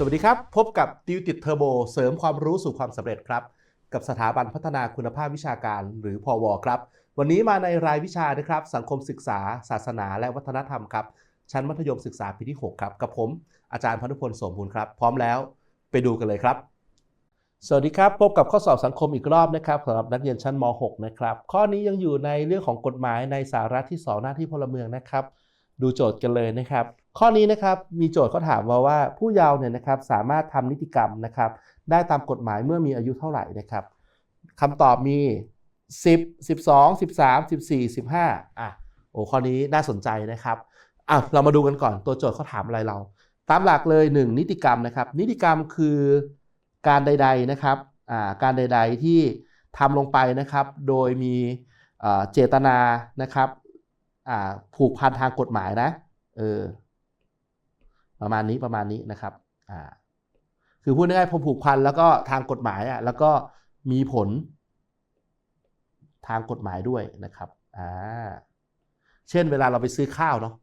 สวัสดีครับ พบกับติวติดเทอร์โบเสริมความรู้สู่ความสำเร็จครับ กับสถาบันพัฒนาคุณภาพวิชาการหรือพอวครับ วันนี้มาในรายวิชานะครับ สังคมศึกษา ศาสนา และวัฒนธรรมครับ ชั้นมัธยมศึกษาปีที่ 6 ครับ กับผม อาจารย์พนุพลสมบูรณ์ครับ พร้อมแล้วไปดูกันเลยครับ สวัสดีครับ พบกับข้อสอบสังคมอีกรอบนะครับสำหรับนักเรียนชั้นม .6 นะครับ ข้อนี้ยังอยู่ในเรื่องของกฎหมายในสาระที่ 2 หน้าที่พลเมืองนะครับ ดูโจทย์กันเลยนะครับ ข้อนี้นะครับมีโจทย์เขาถามมาว่าผู้เยาว์เนี่ยนะครับสามารถทำนิติกรรมนะครับได้ตามกฎหมายเมื่อมีอายุเท่าไหร่นะครับคำตอบมี 10 12 13 14 15อะโอ้ข้อนี้น่าสนใจนะครับอะเรามาดูกันก่อนตัวโจทย์เขาถามอะไรเรา ตามหลักเลย 1 นิติกรรมนะครับ นิติกรรมคือการใด ๆนะครับอ่าการใด ๆที่ทำลงไปนะครับ โดยมีเจตนานะครับอ่าผูกพันทางกฎหมายนะเออ ประมาณนี้ประมาณนี้นะครับอ่าคือพูดง่ายๆพอผูกพันแล้วก็ทางกฎหมายอะแล้วก็มีผลทางกฎหมายด้วยนะครับอ่าเช่นเวลาเราไปซื้อข้าวเนาะ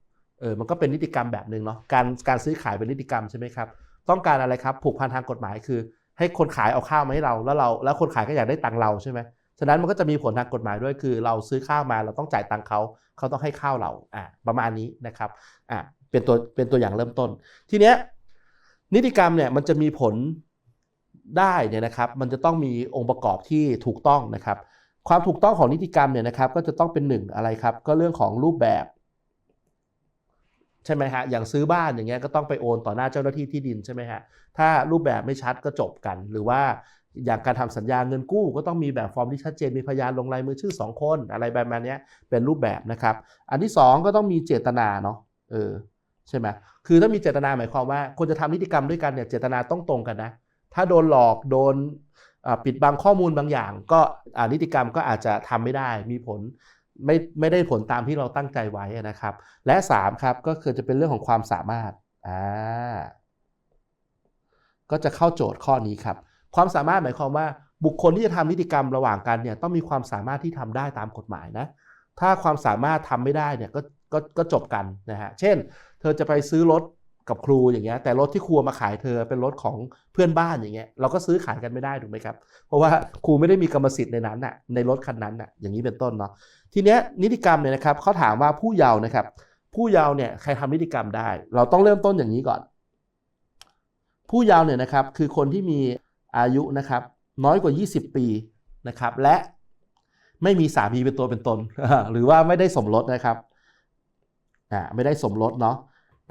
เออมันก็เป็นนิติกรรมแบบหนึ่งเนาะการการซื้อขายเป็นนิติกรรมใช่ไหมครับต้องการอะไรครับ ผูกพันทางกฎหมายคือ ให้คนขายเอาข้าวมาให้เราแล้วเรา แล้วคนขายก็อยากได้ตังเราใช่ไหมฉะนั้นมันก็จะมีผลทางกฎหมายด้วยคือ เราซื้อข้าวมาเราต้องจ่ายตังเขาเขาต้องให้ข้าวเราอ่าประมาณนี้นะครับอ่า เป็นตัวเป็นตัวอย่างเริ่มต้น ทีเนี้ยนิติกรรมเนี่ยมันจะมีผลได้เนี่ยนะครับ มันจะต้องมีองค์ประกอบที่ถูกต้องนะครับ ความถูกต้องของนิติกรรมเนี่ยนะครับ ก็จะต้องเป็นหนึ่งอะไรครับ ก็เรื่องของรูปแบบใช่ไหมฮะ อย่างซื้อบ้านอย่างเงี้ยก็ต้องไปโอนต่อหน้าเจ้าหน้าที่ที่ดินใช่ไหมฮะ ถ้ารูปแบบไม่ชัดก็จบกัน หรือว่าอย่างการทำสัญญาเงินกู้ก็ต้องมีแบบฟอร์มที่ชัดเจน มีพยานลงลายมือชื่อ 2 คน อะไรแบบนี้เป็นรูปแบบนะครับ อันที่ 2 ก็ต้องมีเจตนาเนาะ เออ ใช่ไหมคือถ้ามีเจตนาหมายความว่าคนจะทำนิติกรรมด้วยกันเนี่ยเจตนาต้องตรงกันนะ ถ้าโดนหลอกโดนปิดบังข้อมูลบางอย่าง ก็นิติกรรมก็อาจจะทำไม่ได้มีผลไม่ไม่ได้ผลตามที่เราตั้งใจไว้นะครับ และ 3 ครับก็คือจะเป็นเรื่องของความสามารถอ่าก็จะเข้าโจทย์ข้อนี้ครับ ความสามารถหมายความว่า บุคคลที่จะทำนิติกรรมระหว่างกันเนี่ยต้องมีความสามารถที่ทำได้ตามกฎหมายนะ ถ้าความสามารถทำไม่ได้เนี่ยก็ ก็ก็จบกันนะฮะเช่น เธอจะไปซื้อรถกับครูอย่างเงี้ยแต่รถที่ครูมาขายเธอเป็นรถของเพื่อนบ้านอย่างเงี้ยเราก็ซื้อขายกันไม่ได้ถูกไหมครับ เพราะว่าครูไม่ได้มีกรรมสิทธิ์ในนั้นน่ะในรถคันนั้นน่ะอย่างนี้เป็นต้นเนาะทีเนี้ยนิติกรรมเนี่ยนะครับเขาถามว่าผู้เยาว์นะครับ ผู้เยาว์เนี่ยใครทำนิติกรรมได้ เราต้องเริ่มต้นอย่างนี้ก่อน ผู้เยาว์เนี่ยนะครับคือคนที่มีอายุนะครับน้อยกว่า 20 ปีนะครับและไม่มีสามีเป็นตัวเป็นตน หรือว่าไม่ได้สมรสนะครับ่ไม่ได้สมรสเนาะ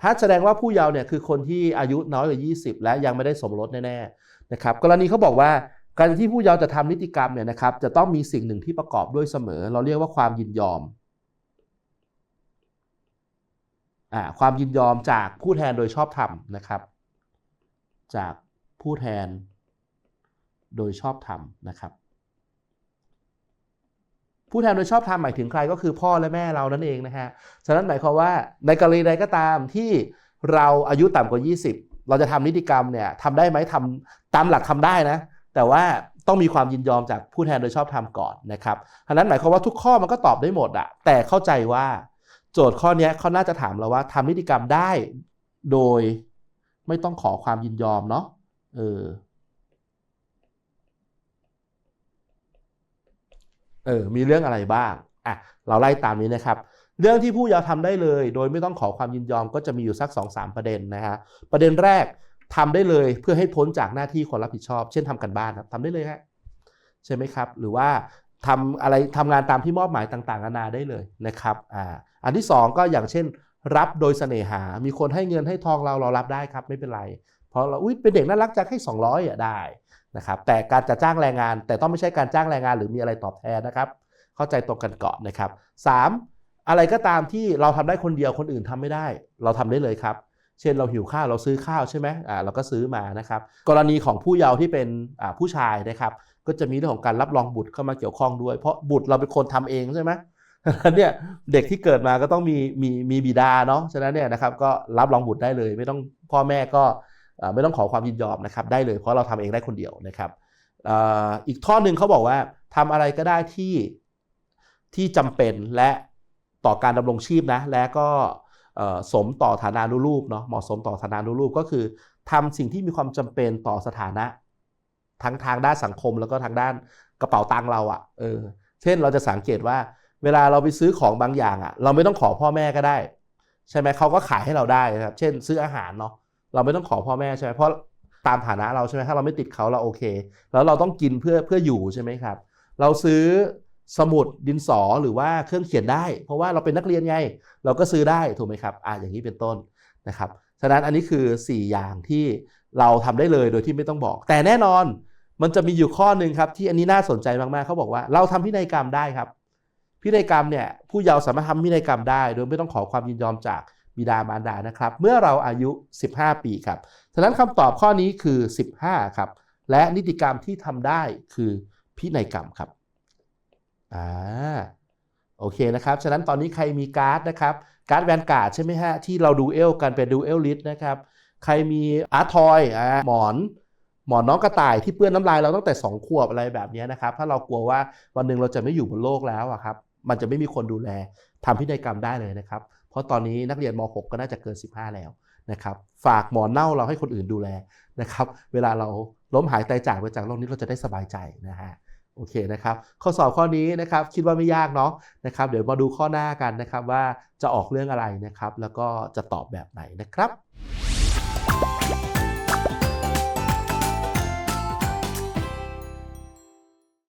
ถ้าแสดงว่าผู้เยาว์เนี่ยคือคนที่อายุน้อยกว่า 20 และยังไม่ได้สมรสแน่ๆนะครับกรณีเขาบอกว่าการที่ผู้เยาว์จะทำนิติกรรมเนี่ยนะครับจะต้องมีสิ่งหนึ่งที่ประกอบด้วยเสมอ เราเรียกว่าความยินยอมอ่าความยินยอมจากผู้แทนโดยชอบธรรมนะครับ จากผู้แทนโดยชอบธรรมนะครับ ผู้แทนโดยชอบธรรมหมายถึงใครก็คือพ่อและแม่เรานั่นเองนะฮะ ฉะนั้นหมายความว่าในกรณีใดก็ตามที่เราอายุต่ำกว่า 20 เราจะทำนิติกรรมเนี่ยทำได้ไหมทำตามหลักทำได้นะ แต่ว่าต้องมีความยินยอมจากผู้แทนโดยชอบธรรมก่อนนะครับฉะนั้นหมายความว่าทุกข้อมันก็ตอบได้หมดอะแต่เข้าใจว่าโจทย์ข้อนี้เขาน่าจะถามเราว่าทำนิติกรรมได้โดยไม่ต้องขอความยินยอมเนาะเออ เออมีเรื่องอะไรบ้างอะเราไล่ตามนี้นะครับ เรื่องที่ผู้เยาว์ทำได้เลย โดยไม่ต้องขอความยินยอมก็จะมีอยู่สัก2อสประเด็นนะฮะประเด็นแรกทำได้เลยเพื่อให้พ้นจากหน้าที่คนรับผิดชอบ เช่นทำกันบ้านครับทำได้เลยฮะใช่ไหมครับ หรือว่าทำอะไรทำงานตามที่มอบหมายต่างๆนานาได้เลยนะครับอ่าอันที่ 2 ก็อย่างเช่น รับโดยเสน่หา มีคนให้เงินให้ทองเราเรารับได้ครับไม่เป็นไร เพราะเราอุ้ยเป็นเด็กน่ารักจะให้ 200อะได้ นะครับแต่การจะจ้างแรงงาน แต่ต้องไม่ใช่การจ้างแรงงานหรือมีอะไรตอบแทนนะครับ เข้าใจตรงกันก่อนนะครับ 3. อะไรก็ตามที่เราทำได้คนเดียวคนอื่นทำไม่ได้ เราทำได้เลยครับ เช่นเราหิวข้าวเราซื้อข้าวใช่ไหมอ่าเราก็ซื้อมานะครับ กรณีของผู้เยาว์ที่เป็นอ่าผู้ชายนะครับ ก็จะมีเรื่องของการรับรองบุตรเข้ามาเกี่ยวข้องด้วย เพราะบุตรเราเป็นคนทำเองใช่ไหมเนี่ยเด็กที่เกิดมาก็ต้องมีมีมีบิดาเนาะฉะนั้นเนี่ยนะครับก็รับรองบุตรได้เลย ไม่ต้องพ่อแม่ก็ ไม่ต้องขอความยินยอมนะครับได้เลยเพราะเราทำเองได้คนเดียวนะครับอีกท่อหนึ่งเขาบอกว่าทำอะไรก็ได้ที่ที่จำเป็นและต่อการดำรงชีพนะและก็สมต่อฐานานุรูปเนาะเหมาะสมต่อฐานานุรูปก็คือทำสิ่งที่มีความจำเป็นต่อสถานะ ทั้งทางด้านสังคมแล้วก็ทางด้านกระเป๋าตังเราอะ่ะเออเช่นเราจะสังเกตว่าเวลาเราไปซื้อของบางอย่างอะ่ะ เราไม่ต้องขอพ่อแม่ก็ได้ ใช่ไหมเขาก็ขายให้เราได้นะครับ เช่น ซื้ออาหารเนาะ เราไม่ต้องขอพ่อแม่ใช่ไหมเพราะตามฐานะเราใช่ไหมถ้าเราไม่ติดเขาเราโอเค แล้วเราต้องกินเพื่อเพื่ออยู่ใช่ไหมครับ เราซื้อสมุดดินสอหรือว่าเครื่องเขียนได้ เพราะว่าเราเป็นนักเรียนไง เราก็ซื้อได้ถูกไหมครับอ่าอย่างนี้เป็นต้นนะครับฉะนั้นอันนี้คือ 4 อย่างที่เราทำได้เลยโดยที่ไม่ต้องบอก แต่แน่นอนมันจะมีอยู่ข้อหนึ่งครับที่อันนี้น่าสนใจมากๆเขาบอกว่า เราทำพินัยกรรมได้ครับพินัยกรรมเนี่ยผู้เยาว์สามารถทำพินัยกรรมได้ โดยไม่ต้องขอความยินยอมจาก บิดามารดานะครับ เมื่อเราอายุ 15 ปีครับฉะนั้นคำตอบข้อนี้คือ 15 ครับ และนิติกรรมที่ทำได้คือพินัยกรรมครับอ่าโอเคนะครับฉะนั้นตอนนี้ใครมีการ์ดนะครับการ์ดแวนการ์ดใช่ไหมฮะที่เราดูเอลกันเป็นดูเอลลิสนะครับใครมีอาร์ทอยอ่าหมอนหมอนน้องกระต่ายที่เปื้อนน้ำลายเราตั้งแต่ 2 ขวบอะไรแบบนี้นะครับ ถ้าเรากลัวว่าวันหนึ่งเราจะไม่อยู่บนโลกแล้วอะครับ มันจะไม่มีคนดูแล ทำพินัยกรรมได้เลยนะครับ เพราะตอนนี้นักเรียนม .6 ก็น่าจะเกิน 15 แล้วนะครับ ฝากหมอนเน่าเราให้คนอื่นดูแลนะครับ เวลาเราล้มหายตายจากไปจากโลกนี้เราจะได้สบายใจนะฮะโอเคนะครับ ข้อสอบข้อนี้นะครับคิดว่าไม่ยากเนาะนะครับ เดี๋ยวมาดูข้อหน้ากันนะครับว่าจะออกเรื่องอะไรนะครับ แล้วก็จะตอบแบบไหนนะครับ